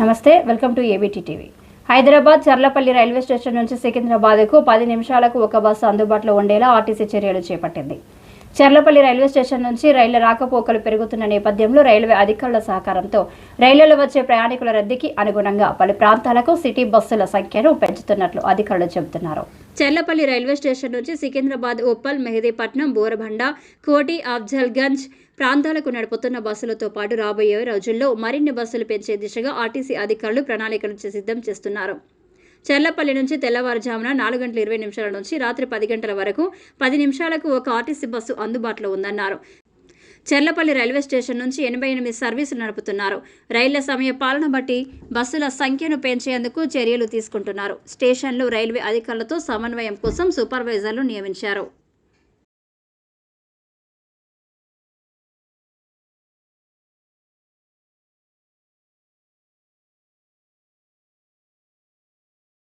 నమస్తే welcome to ABT TV Hyderabad Charlapalli railway station నుంచి సికింద్రాబాద్కు పది నిమిషాలకు ఒక బస్సు అందుబాటులో ఉండేలా ఆర్టీసీ చర్యలు చేపట్టింది. చర్లపల్లి రైల్వే స్టేషన్ నుంచి రైళ్ళ రాకపోకలు పెరుగుతున్న నేపథ్యంలో రైల్వే అధికారుల సహకారంతో రైళ్ళలో వచ్చే ప్రయాణికుల రద్దీకి అనుగుణంగా పలు ప్రాంతాలకు సిటీ బస్సుల సంఖ్యను పెంచుతున్నట్లు అధికారులు చెబుతున్నారు. చర్లపల్లి రైల్వే స్టేషన్ నుంచి సికింద్రాబాద్ ఉప్పల్ మెహదీపట్నం బోరబండ కోటి అఫ్జల్గంజ్ ప్రాంతాలకు నడుపుతున్న బస్సులతో పాటు రాబోయే రోజుల్లో మరిన్ని బస్సులు పెంచే దిశగా ఆర్టీసీ అధికారులు ప్రణాళికలు సిద్ధం చేస్తున్నారు. చెర్లపల్లి నుంచి తెల్లవారుజామున నాలుగు గంటల ఇరవై నిమిషాల నుంచి రాత్రి పది గంటల వరకు పది నిమిషాలకు ఒక ఆర్టీసీ బస్సు అందుబాటులో ఉందన్నారు. చెర్లపల్లి రైల్వే స్టేషన్ నుంచి ఎనభై ఎనిమిది సర్వీసులు నడుపుతున్నారు. రైళ్ళ సమయ పాలన బట్టి బస్సుల సంఖ్యను పెంచేందుకు చర్యలు తీసుకుంటున్నారు. స్టేషన్లు రైల్వే అధికారులతో సమన్వయం కోసం సూపర్వైజర్లు నియమించారు.